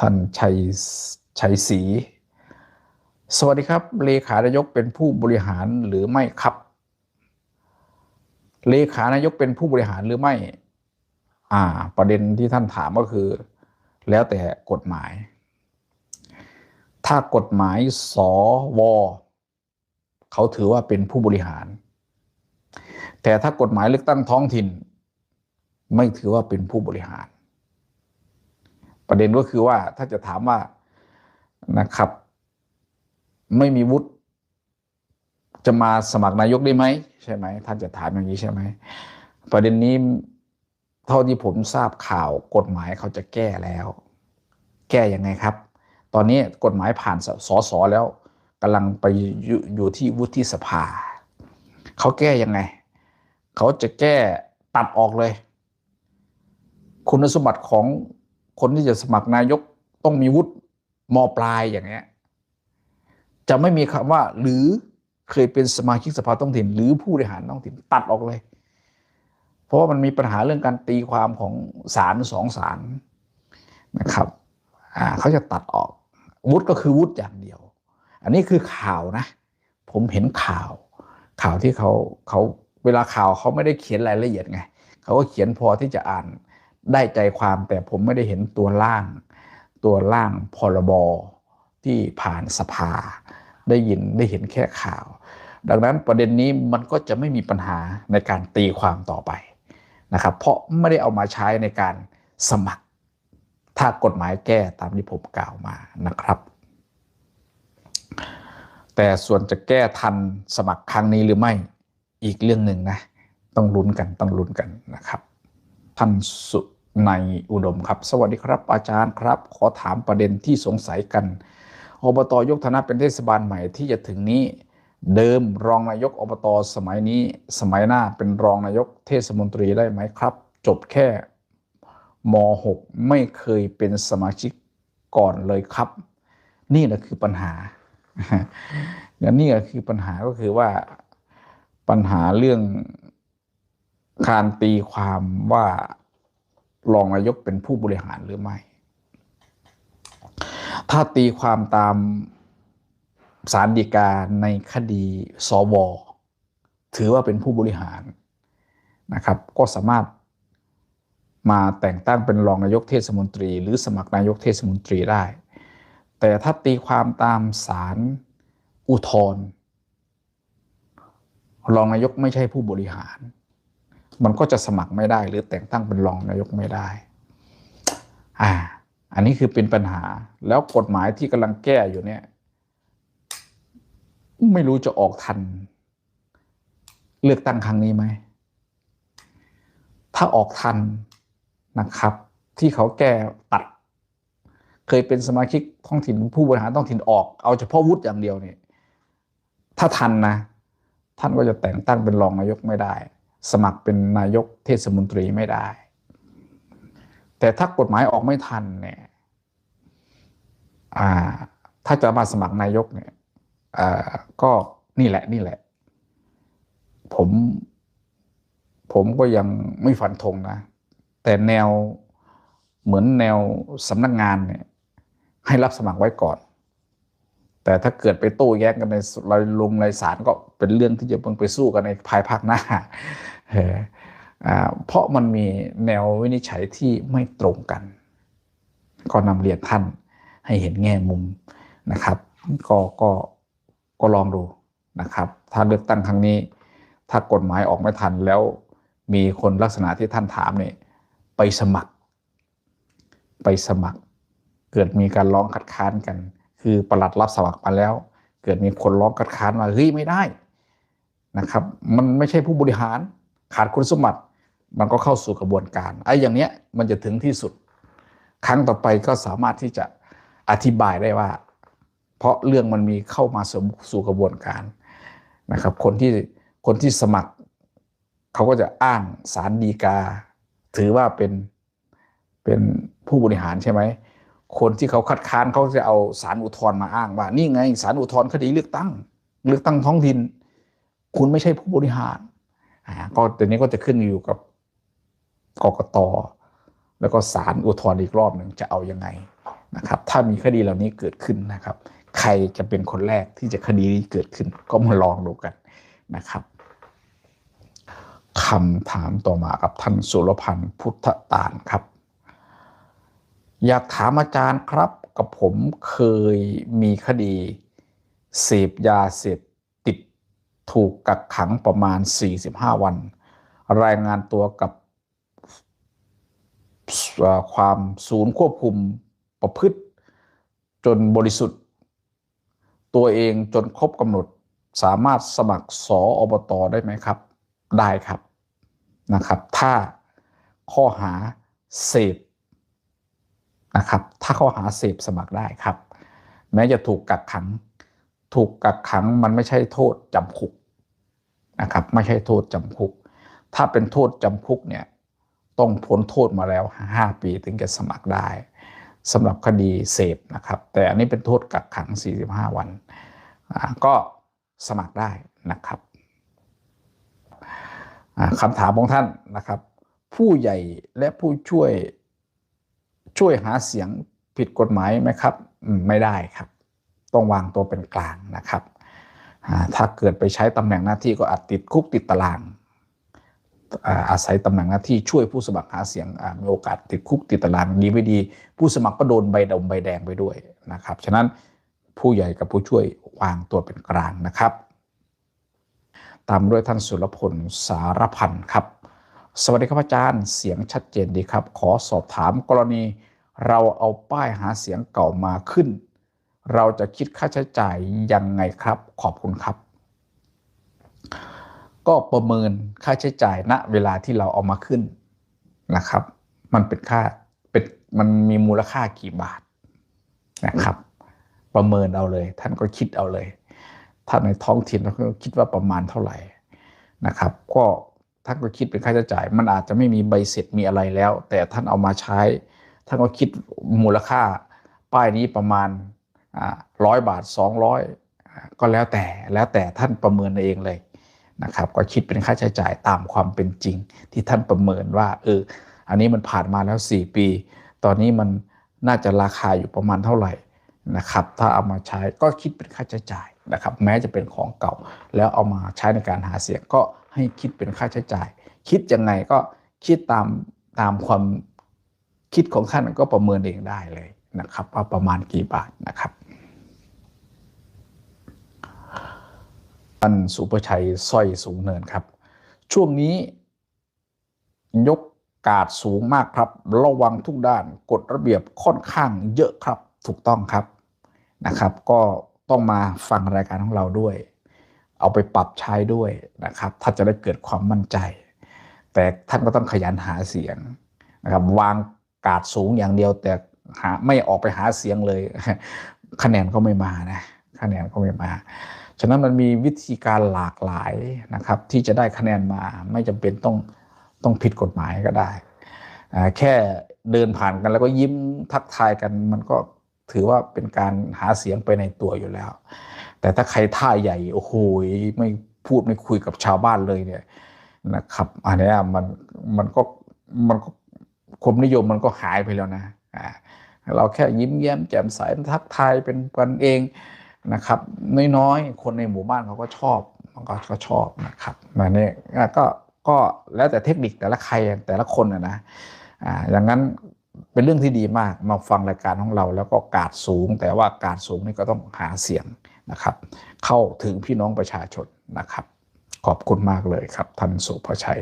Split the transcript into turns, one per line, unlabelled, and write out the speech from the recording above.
ท่านชัยชัยศรีสวัสดีครับ เลขานายกเป็นผู้บริหารหรือไม่ครับ เลขานายกเป็นผู้บริหารหรือไม่ อ่า ประเด็นที่ท่านถามก็คือ แล้วแต่กฎหมาย ถ้ากฎหมายสวเขาถือว่าเป็นผู้บริหาร แต่ถ้ากฎหมายเลือกตั้งท้องถิ่น ไม่ถือว่าเป็นผู้บริหาร ประเด็นก็คือว่าถ้าจะถามว่านะครับ ไม่มีวุฒิจะมาสมัครนายกได้ไหมใช่ไหมท่านจะถามอย่างนี้ใช่ไหมประเด็นนี้เท่าที่ผมทราบข่าวกฎหมายเขาจะแก้แล้ว แก้ยังไงครับ ตอนนี้กฎหมายผ่านสสแล้วกำลังไปอยูอยู่ที่วุฒิสภาเขาแก้ยังไง เขาจะแก้ตัดออกเลย คุณสมบัติของ คนที่จะสมัครนายกต้องมีวุฒิมปลายอย่างเงี้ยจะไม่มีคำว่า หรือเคยเป็นสมาชิกสภาท้องถิ่น หรือผู้บริหารท้องถิ่นตัดออกเลย เพราะว่ามันมีปัญหาเรื่องการตีความของศาลสองศาลนะครับอ่าเขาจะตัดออกวุฒิก็คือวุฒิอย่างเดียว อันนี้คือข่าวนะ ผมเห็นข่าว ข่าวที่เขาเขาเวลาข่าวเขาไม่ได้เขียนรายละเอียดไงเขาก็เขียนพอที่จะอ่าน ได้ใจความแต่ผมไม่ได้เห็นตัวล่าง ตัวล่างพรบที่ผ่านสภา ได้ยินได้เห็นแค่ข่าว ดังนั้นประเด็นนี้มันก็จะไม่มีปัญหาในการตีความต่อไปนะครับ เพราะไม่ได้เอามาใช้ในการสมัคร ถ้ากฎหมายแก้ตามที่ผมกล่าวมานะครับ แต่ส่วนจะแก้ทันสมัครครั้งนี้หรือไม่อีกเรื่องหนึ่งนะ ต้องลุ้นกันต้องลุ้นกันนะครับท่านสุ ในอุดมครับ สวัสดีครับ อาจารย์ครับ ขอถามประเด็นที่สงสัยกันอบตยกฐานะเป็นเทศบาลใหม่ที่จะถึงนี้ เดิมรองนายกอบตสมัยนี้ สมัยหน้าเป็นรองนายกเทศมนตรีได้ไหมครับ จบแค่ม .6 ไม่เคยเป็นสมาชิกก่อนเลยครับ นี่แหละคือปัญหาอย่างนี้ก็คือปัญหาก็คือว่าปัญหาเรื่องการตีความว่า รองนายกเป็นผู้บริหารหรือไม่ ถ้าตีความตามสารดีกาในคดีสวถือว่าเป็นผู้บริหารนะครับ ก็สามารถมาแต่งตั้งเป็นรองนายกเทศมนตรี หรือสมัครนายกเทศมนตรีได้ แต่ถ้าตีความตามสารอุทธรรองนายกไม่ใช่ผู้บริหาร มันก็จะสมัครไม่ได้ หรือแต่งตั้งเป็นรองนายกไม่ได้ อ่า อันนี้คือเป็นปัญหา แล้วกฎหมายที่กำลังแก้อยู่เนี่ย ไม่รู้จะออกทัน เลือกตั้งครั้งนี้ไหม ถ้าออกทันนะครับ ที่เขาแก้ตัด เคยเป็นสมาชิกท้องถิ่นผู้บริหารท้องถิ่นออก เอาเฉพาะวุฒิอย่างเดียวเนี่ยถ้าทันนะ ท่านก็จะแต่งตั้งเป็นรองนายกไม่ได้ สมัครเป็นนายกเทศมนตรีไม่ได้ แต่ถ้ากฎหมายออกไม่ทันเนี่ยถ้าจะมาสมัครนายกเนี่ยก็นี่แหละนี่แหละ ผม ผมก็ยังไม่ฝันธงนะ แต่แนวเหมือนแนวสำนักงงานเนี่ย ให้รับสมัครไว้ก่อน แต่ถ้าเกิดไปโต้แย้งกันในรายลงรายสารก็เป็นเรื่องที่จะเพิ่งไปสู้กันในภายภาคหน้า เพราะมันมีแนววินิจฉัยที่ไม่ตรงกัน ก็นำเรียนท่านให้เห็นแง่มุมนะครับ ก็ก็ก็ลองดูนะครับ ถ้าเลือกตั้งครั้งนี้ ถ้ากฎหมายออกไม่ทันแล้วมีคนลักษณะที่ท่านถามเนี่ยไปสมัคร ไปสมัคร เกิดมีการร้องคัดค้านกัน คือประหลัดรับสมัครมาแล้ว เกิดมีคนร้องคัดค้านมาเฮ้ยไม่ได้นะครับ มันไม่ใช่ผู้บริหาร ขาดคุณสมบัติมันก็เข้าสู่กระบวนการไอ้อย่างเนี้ยมันจะถึงที่สุด ครั้งต่อไปก็สามารถที่จะอธิบายได้ว่า เพราะเรื่องมันมีเข้ามาสู่กระบวนการนะครับ คนที่คนที่สมัครเขาก็จะอ้างสารดีกา ถือว่าเป็นเป็นผู้บริหารใช่ไหมคนที่เขาคัดค้านเขาจะเอาสารอุทธรณ์มาอ้างว่า นี่ไงสารอุทธรณ์คดีเลือกตั้ง เลือกตั้งท้องถิ่นคุณไม่ใช่ผู้บริหาร อ่าก็ตอนนี้ก็จะขึ้นอยู่กับกกตแล้วก็ศาลอุทธรณ์อีกรอบหนึ่งจะเอายังไงนะครับ ถ้ามีคดีเหล่านี้เกิดขึ้นนะครับ ใครจะเป็นคนแรกที่จะคดีนี้เกิดขึ้น ก็มาลองดูกันนะครับคำถามต่อมากับท่านสุรพันธ์พุทธตานครับ อยากถามอาจารย์ครับ กับผมเคยมีคดีเสพยาเสพ ถูกกักขังประมาณ 45 วัน รายงานตัวกับความศูนย์ควบคุมประพฤติจนบริสุทธิ์ ตัวเองจนครบกำหนดสามารถสมัครสออบตได้ไหมครับ ได้ครับนะครับ ถ้าข้อหาเสพนะครับ ถ้าข้อหาเสพสมัครได้ครับ แม้จะถูกกักขัง ถูกกักขังมันไม่ใช่โทษจำคุก นะครับ ไม่ใช่โทษจำคุก ถ้าเป็นโทษจำคุกเนี่ยต้องพ้นโทษมาแล้ว 5 ปีถึงจะสมัครได้สำหรับคดีเสพนะครับ แต่อันนี้เป็นโทษกักขัง 45 วันอ่าก็สมัครได้นะครับคำถามของท่านนะครับ ผู้ใหญ่และผู้ช่วยช่วยหาเสียงผิดกฎหมายไหมครับ ไม่ได้ครับ ต้องวางตัวเป็นกลางนะครับ ถ้าเกิดไปใช้ตำแหน่งหน้าที่ก็อาจติดคุกติดตาราง อาศัยตำแหน่งหน้าที่ช่วยผู้สมัครหาเสียงมีโอกาสติดคุกติดตารางดีไม่ดี ผู้สมัครก็โดนใบดำใบแดงไปด้วยนะครับฉะนั้นผู้ใหญ่กับผู้ช่วยวางตัวเป็นกลางนะครับ ตามด้วยท่านสุรพลสารพันธ์ครับ สวัสดีครับอาจารย์เสียงชัดเจนดีครับ ขอสอบถามกรณีเราเอาป้ายหาเสียงเก่ามาขึ้น เราจะคิดค่าใช้จ่ายยังไงครับขอบคุณครับ ก็ประเมินค่าใช้จ่ายณเวลาที่เราเอามาขึ้นนะครับ มันเป็นค่าเป็นมันมีมูลค่ากี่บาทนะครับ ประเมินเอาเลย ท่านก็คิดเอาเลย ถ้าในท้องถิ่นเราก็คิดว่าประมาณเท่าไหร่นะครับ ก็ท่านก็คิดเป็นค่าใช้จ่าย มันอาจจะไม่มีใบเสร็จมีอะไรแล้ว แต่ท่านเอามาใช้ ท่านก็คิดมูลค่าป้ายนี้ประมาณ ร้อยบาท 200 ก็แล้วแต่แล้วแต่ท่านประเมินเองเลยนะครับก็คิดเป็นค่าใช้จ่ายตามความเป็นจริง ที่ท่านประเมินว่าเอออันนี้มันผ่านมาแล้ว 4 ปี ตอนนี้มันน่าจะราคาอยู่ประมาณเท่าไหร่นะครับถ้าเอามาใช้ก็คิดเป็นค่าใช้จ่ายนะครับแม้จะเป็นของเก่า แล้วเอามาใช้ในการหาเสียงก็ให้คิดเป็นค่าใช้จ่าย คิดยังไงก็คิดตามตามความคิดของท่านก็ประเมินเองได้เลยนะครับว่าประมาณกี่บาทนะครับ ท่านสุประชัยสร้อยสูงเนินครับ ช่วงนี้ยกกาดสูงมากครับ ระวังทุกด้านกฎระเบียบค่อนข้างเยอะครับถูกต้องครับนะครับ ก็ต้องมาฟังรายการของเราด้วย เอาไปปรับใช้ด้วยนะครับ ถ้าจะได้เกิดความมั่นใจ แต่ท่านก็ต้องขยันหาเสียงนะครับวางกาดสูงอย่างเดียวแต่หาไม่ออกไปหาเสียงเลย คะแนนก็ไม่มานะคะแนนก็ไม่มา ฉะนั้นมันมีวิธีการหลากหลายนะครับ ที่จะได้คะแนนมาไม่จำเป็นต้องต้องผิดกฎหมายก็ได้ แค่เดินผ่านกันแล้วก็ยิ้มทักทายกันมันก็ถือว่าเป็นการหาเสียงไปในตัวอยู่แล้ว แต่ถ้าใครท่าใหญ่โอ้โหไม่พูดไม่คุยกับชาวบ้านเลยเนี่ยนะครับอันนี้มันมันก็มันก็ความนิยมมันก็หายไปแล้วนะเราแค่ยิ้มแย้มแจ่มใสทักทายเป็นกันเอง นะครับ น้อยๆ คนในหมู่บ้านเขาก็ชอบมันก็ก็ชอบนะครับมาเนี่ยก็ก็แล้วแต่เทคนิคแต่ละใครแต่ละคนนะนะอ่าอย่างนั้นเป็นเรื่องที่ดีมากมาฟังรายการของเรา แล้วก็กาดสูง แต่ว่ากาดสูงนี่ก็ต้องหาเสียงนะครับ เข้าถึงพี่น้องประชาชนนะครับ ขอบคุณมากเลยครับท่านสุภชัย